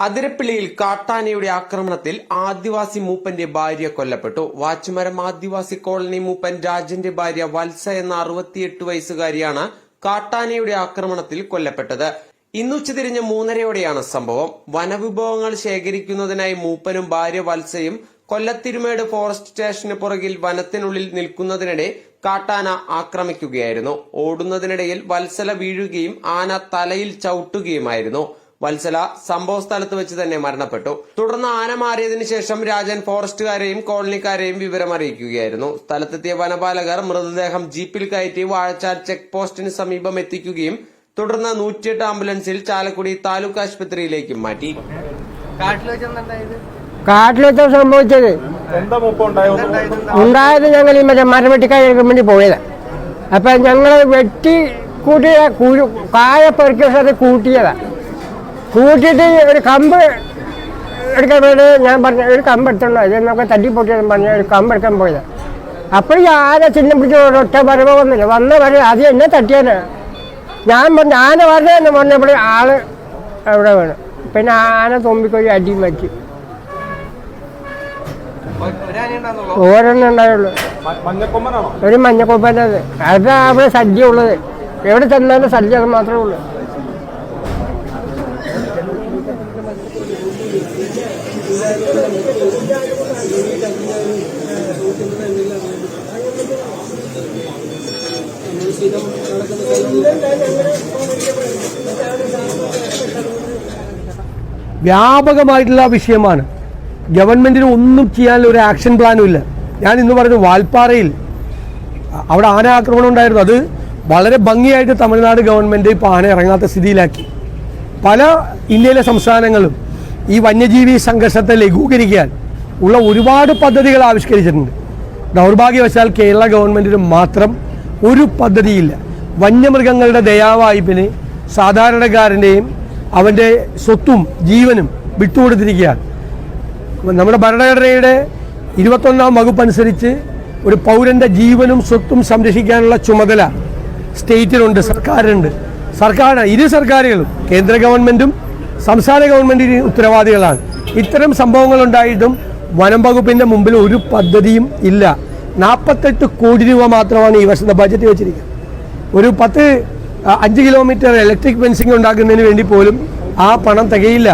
അതിരപ്പിള്ളിയിൽ കാട്ടാനയുടെ ആക്രമണത്തിൽ ആദിവാസി മൂപ്പന്റെ ഭാര്യ കൊല്ലപ്പെട്ടു. വാച്ചുമരം ആദിവാസി കോളനി മൂപ്പൻ രാജന്റെ ഭാര്യ വത്സ എന്ന അറുപത്തിയെട്ട് വയസ്സുകാരിയാണ് കാട്ടാനയുടെ ആക്രമണത്തിൽ കൊല്ലപ്പെട്ടത്. ഇന്ന് ഉച്ചതിരിഞ്ഞ് മൂന്നരയോടെയാണ് സംഭവം. വനവിഭവങ്ങൾ ശേഖരിക്കുന്നതിനായി മൂപ്പനും ഭാര്യ വത്സയും കൊല്ലത്തിരുമേട് ഫോറസ്റ്റ് സ്റ്റേഷന് പുറകിൽ വനത്തിനുള്ളിൽ നിൽക്കുന്നതിനിടെ കാട്ടാന ആക്രമിക്കുകയായിരുന്നു. ഓടുന്നതിനിടയിൽ വത്സല വീഴുകയും ആന തലയിൽ ചവിട്ടുകയുമായിരുന്നു. വത്സല സംഭവ സ്ഥലത്ത് വെച്ച് തന്നെ മരണപ്പെട്ടു. തുടർന്ന് ആന മാറിയതിനു ശേഷം രാജൻ ഫോറസ്റ്റുകാരെയും കോളനിക്കാരെയും വിവരം അറിയിക്കുകയായിരുന്നു. സ്ഥലത്തെത്തിയ വനപാലകർ മൃതദേഹം ജീപ്പിൽ കയറ്റി വാഴച്ചാൽ ചെക്ക് പോസ്റ്റിന് സമീപം എത്തിക്കുകയും തുടർന്ന് നൂറ്റിയെട്ട് ആംബുലൻസിൽ ചാലക്കുടി താലൂക്ക് ആശുപത്രിയിലേക്ക് മാറ്റി. കാട്ടിൽ വെച്ച സംഭവിച്ചത്. ഉണ്ടായത്? ഞങ്ങൾ ഈ മറ്റേ മരം വെട്ടിക്കാഴ്ക്കാൻ വേണ്ടി പോയത്. അപ്പൊ ഞങ്ങൾ വെട്ടി കൂട്ടിയ കുരു കായ പെറുക്കിയ സ്ഥലത്ത് കൂട്ടിയതാ. കൂട്ടിയിട്ട് ഒരു കമ്പ് എടുക്കാൻ വേണ്ടി ഞാൻ പറഞ്ഞ ഒരു കമ്പ് എടുത്തുള്ളൂ. ഇത് നമുക്ക് തട്ടി പൊട്ടിയെന്ന് പറഞ്ഞ ഒരു കമ്പ് എടുക്കാൻ പോയത്. അപ്പോഴും ആരെ ആന ചിഹ്നം പിടിച്ച് ഒറ്റ വരവ് വന്നില്ല. വന്ന വരെ അത് എന്നെ തട്ടിയാണ് ഞാൻ പറഞ്ഞു ആന പറഞ്ഞെന്ന് പറഞ്ഞപ്പോൾ ആൾ അവിടെ വേണം. പിന്നെ ആന തുമ്പിക്കൊരു അടിയും പറ്റി ഒരാന ഉണ്ടാകുന്നുള്ളൂ ഓരോന്നും ഉണ്ടായുള്ളൂ. മഞ്ഞക്കൊമ്പനാണോ? ഒരു മഞ്ഞക്കൊമ്പനത് അത്. അത് അവിടെ സദ്യ ഉള്ളത്. എവിടെ ചെന്നാലും സദ്യ അത് മാത്രമേ ഉള്ളൂ. വ്യാപകമായിട്ടുള്ള വിഷയമാണ്. ഗവൺമെന്റിന് ഒന്നും ചെയ്യാനുള്ള ഒരു ആക്ഷൻ പ്ലാനും ഇല്ല. ഞാൻ ഇന്ന് പറഞ്ഞു വാൽപ്പാറയിൽ. അവിടെ ആന ആക്രമണം ഉണ്ടായിരുന്നു. അത് വളരെ ഭംഗിയായിട്ട് തമിഴ്നാട് ഗവൺമെന്റ് ഇപ്പോൾ ആന ഇറങ്ങാത്ത സ്ഥിതിയിലാക്കി. പല ഇന്ത്യയിലെ സംസ്ഥാനങ്ങളും ഈ വന്യജീവി സംഘർഷത്തെ ലഘൂകരിക്കാൻ ഉള്ള ഒരുപാട് പദ്ധതികൾ ആവിഷ്കരിച്ചിട്ടുണ്ട്. ദൗർഭാഗ്യവശാൽ കേരള ഗവൺമെന്റിന് മാത്രം ഒരു പദ്ധതിയില്ല. വന്യമൃഗങ്ങളുടെ ദയാവായ്പിന് സാധാരണക്കാരന്റെയും അവന്റെ സ്വത്തും ജീവനും വിട്ടുകൊടുത്തിരിക്കുകയാണ്. നമ്മുടെ ഭരണഘടനയുടെ ഇരുപത്തൊന്നാം വകുപ്പ് അനുസരിച്ച് ഒരു പൗരന്റെ ജീവനും സ്വത്തും സംരക്ഷിക്കാനുള്ള ചുമതല സ്റ്റേറ്റിനുണ്ട് സർക്കാരുണ്ട് സർക്കാർ ഇരു സർക്കാരുകളും കേന്ദ്ര ഗവൺമെന്റും സംസ്ഥാന ഗവൺമെന്റിന് ഉത്തരവാദികളാണ്. ഇത്തരം സംഭവങ്ങൾ ഉണ്ടായിട്ടും വനം വകുപ്പിന്റെ മുമ്പിൽ ഒരു പദ്ധതിയും ഇല്ല. നാൽപ്പത്തെട്ട് കോടി രൂപ മാത്രമാണ് ഈ വർഷത്തെ ബജറ്റ് വെച്ചിരിക്കുന്നത്. ഒരു പത്ത് അഞ്ച് കിലോമീറ്റർ ഇലക്ട്രിക് ഫെൻസിങ് ഉണ്ടാക്കുന്നതിന് വേണ്ടി പോലും ആ പണം തികയില്ല.